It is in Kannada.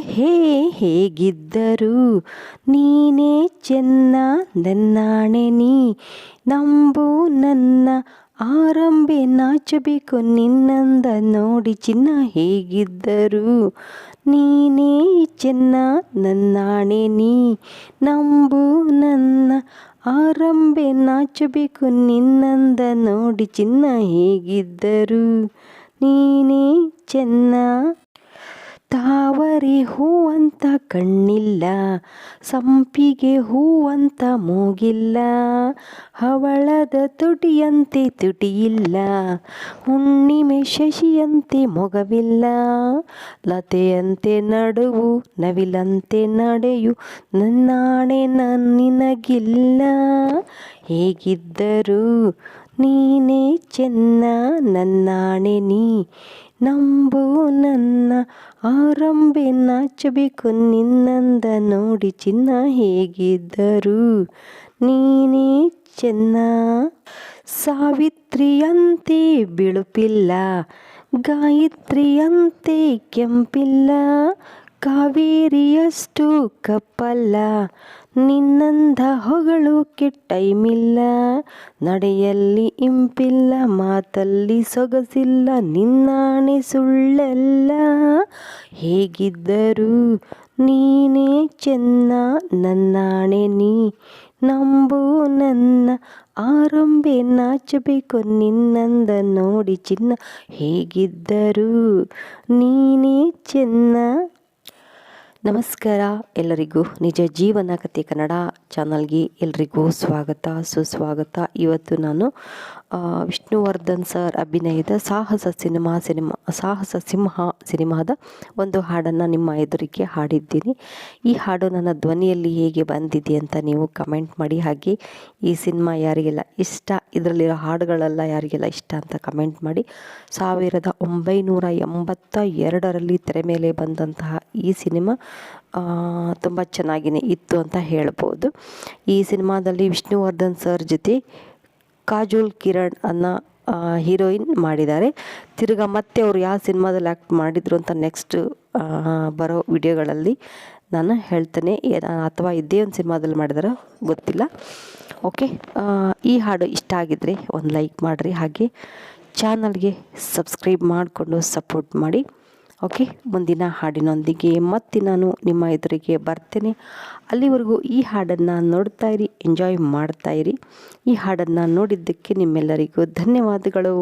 ಹೇ ಹೇಗಿದ್ದರು ನೀನೇ ಚೆನ್ನ ನನ್ನಾಣೆ ನೀ. ನಂಬು ನನ್ನ ಆರಂಭೆ ನಾಚಬೇಕು ನಿನ್ನಂದ ನೋಡಿ ಚಿನ್ನ ಹೇಗಿದ್ದರು ನೀನೇ ಚೆನ್ನ ನನ್ನಾಣೆ ನೀ. ನಂಬು ನನ್ನ ಆರಂಭೆ ನಾಚಬೇಕು ನಿನ್ನಂದ ನೋಡಿ ಚಿನ್ನ ಹೇಗಿದ್ದರು ನೀನೇ ಚೆನ್ನ ಹೂವಂತ ಕಣ್ಣಿಲ್ಲ, ಸಂಪಿಗೆ ಹೂವಂತ ಮೂಗಿಲ್ಲ, ಹವಳದ ತುಟಿಯಂತೆ ತುಟಿಯಿಲ್ಲ, ಹುಣ್ಣಿಮೆ ಶಶಿಯಂತೆ ಮೊಗವಿಲ್ಲ, ಲತೆಯಂತೆ ನಡುವು ನವಿಲಂತೆ ನಡೆಯು ನನ್ನಾಣೆ ನನ್ನಿನಗಿಲ್ಲ, ಹೇಗಿದ್ದರು ನೀನೇ ಚೆನ್ನ ನನ್ನಾಣೆ ನೀ. ನಂಬು ನನ್ನ ಆರಂಭೆ ನಾಚಬೇಕು ನಿನ್ನಂದ ನೋಡಿ ಚಿನ್ನ ಹೇಗಿದ್ದರು. ನೀನೇ ಚೆನ್ನ ಸಾವಿತ್ರಿಯಂತೆ ಬಿಳುಪಿಲ್ಲ, ಗಾಯತ್ರಿಯಂತೆ ಕೆಂಪಿಲ್ಲ ಕಾವೇರಿಯಷ್ಟು ಕಪ್ಪಲ್ಲ ನಿನ್ನಂದ ಹೊಗಳು ಕೆಟ್ಟೈಮಿಲ್ಲ. ನಡೆಯಲ್ಲಿ ಇಂಪಿಲ್ಲ, ಮಾತಲ್ಲಿ ಸೊಗಸಿಲ್ಲ, ನಿನ್ನಾಣೆ ಸುಳ್ಳೆಲ್ಲ. ಹೇಗಿದ್ದರೂ ನೀನೇ ಚೆನ್ನ, ನನ್ನಾಣೆ ನೀ. ನಂಬು ನನ್ನ ಆರಂಭೆ ನಾಚಬೇಕು, ನಿನ್ನಂದ ನೋಡಿ ಚಿನ್ನ. ಹೇಗಿದ್ದರೂ ನೀನೇ ಚೆನ್ನ ನಮಸ್ಕಾರ, ಎಲ್ಲರಿಗೂ ನಿಜ ಜೀವನ ಕಥೆ ಕನ್ನಡ ಚಾನಲ್ಗೆ ಎಲ್ರಿಗೂ ಸ್ವಾಗತ, ಸುಸ್ವಾಗತ. ಇವತ್ತು ನಾನು ವಿಷ್ಣುವರ್ಧನ್ ಸರ್ ಅಭಿನಯದ ಸಾಹಸ ಸಿನಿಮಾ ಸಿನಿಮಾ, ಸಾಹಸ ಸಿಂಹ ಸಿನಿಮಾದ ಒಂದು ಹಾಡನ್ನು ನಿಮ್ಮ ಎದುರಿಗೆ ಹಾಡಿದ್ದೀನಿ. ಈ ಹಾಡು ನನ್ನ ಧ್ವನಿಯಲ್ಲಿ ಹೇಗೆ ಬಂದಿದೆ ಅಂತ ನೀವು ಕಮೆಂಟ್ ಮಾಡಿ. ಹಾಗೆ ಈ ಸಿನಿಮಾ ಯಾರಿಗೆಲ್ಲ ಇಷ್ಟ, ಇದರಲ್ಲಿರೋ ಹಾಡುಗಳೆಲ್ಲ ಯಾರಿಗೆಲ್ಲ ಇಷ್ಟ ಅಂತ ಕಮೆಂಟ್ ಮಾಡಿ. ಸಾವಿರದ ಒಂಬೈನೂರ ಎಂಬತ್ತ ಎರಡರಲ್ಲಿ ತೆರೆ ಮೇಲೆ ಬಂದಂತಹ ಈ ಸಿನಿಮಾ ತುಂಬ ಚೆನ್ನಾಗಿಯೇ ಇತ್ತು ಅಂತ ಹೇಳ್ಬೋದು. ಈ ಸಿನಿಮಾದಲ್ಲಿ ವಿಷ್ಣುವರ್ಧನ್ ಸರ್ ಜೊತೆ ಕಾಜೋಲ್ ಕಿರಣ್ ಅನ್ನೋ ಹೀರೋಯಿನ್ ಮಾಡಿದ್ದಾರೆ. ತಿರ್ಗಾ ಮತ್ತೆ ಅವರು ಯಾವ ಸಿನಿಮಾದಲ್ಲಿ ಆ್ಯಕ್ಟ್ ಮಾಡಿದರು ಅಂತ ನೆಕ್ಸ್ಟ್ ಬರೋ ವಿಡಿಯೋಗಳಲ್ಲಿ ನಾನು ಹೇಳ್ತೇನೆ. ಅಥವಾ ಇದೇ ಒಂದು ಸಿನಿಮಾದಲ್ಲಿ ಮಾಡಿದಾರ ಗೊತ್ತಿಲ್ಲ. ಓಕೆ ಈ ಹಾಡು ಇಷ್ಟ ಆಗಿದ್ದರೆ ಒಂದು ಲೈಕ್ ಮಾಡಿರಿ. ಹಾಗೆ ಚಾನಲ್ಗೆ ಸಬ್ಸ್ಕ್ರೈಬ್ ಮಾಡಿಕೊಂಡು ಸಪೋರ್ಟ್ ಮಾಡಿ. ಓಕೆ, ಮುಂದಿನ ಹಾಡಿನೊಂದಿಗೆ ಮತ್ತೆ ನಾನು ನಿಮ್ಮ ಎದುರಿಗೆ ಬರ್ತೇನೆ. ಅಲ್ಲಿವರೆಗೂ ಈ ಹಾಡನ್ನು ನೋಡ್ತಾ ಇರಿ, ಎಂಜಾಯ್ ಮಾಡ್ತಾ ಇರಿ. ಈ ಹಾಡನ್ನು ನೋಡಿದ್ದಕ್ಕೆ ನಿಮ್ಮೆಲ್ಲರಿಗೂ ಧನ್ಯವಾದಗಳು.